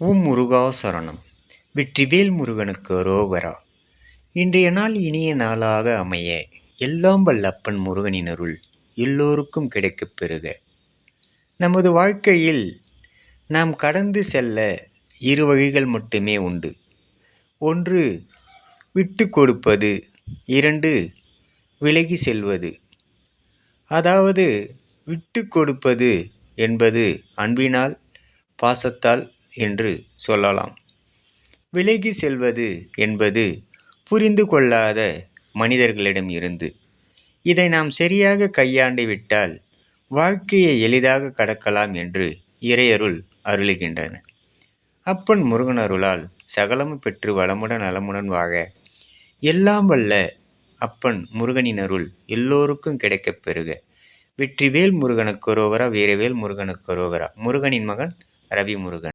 உம் முருகா சரணம். வெற்றிவேல் முருகனுக்கு ரோகரா. இன்றைய நாள் இனிய நாளாக அமைய எல்லாம் வல்லப்பன் முருகனின் அருள் எல்லோருக்கும் கிடைக்கப் பெறுக. நமது வாழ்க்கையில் நாம் கடந்து செல்ல இரு வகைகள் மட்டுமே உண்டு. ஒன்று விட்டு கொடுப்பது. இரண்டு விலகி செல்வது. அதாவது விட்டு கொடுப்பது என்பது அன்பினால் பாசத்தால் என்று சொல்லலாம். விலகி செல்வது என்பது புரிந்து கொள்ளாத மனிதர்களிடம் இருந்து. இதை நாம் சரியாக கையாண்டு விட்டால் வாழ்க்கையை எளிதாக கடக்கலாம் என்று இறையருள் அருளுகின்றன. அப்பன் முருகன் அருளால் சகலமும் பெற்று வளமுடன் நலமுடன் வாழ எல்லாம் வல்ல அப்பன் முருகனின் அருள் எல்லோருக்கும் கிடைக்கப் பெறுக. வெற்றிவேல் முருகனுக்கு ரோகரா வீரவேல் முருகனுக்கு ரோகரா முருகனின் மகன் ரவி முருகன்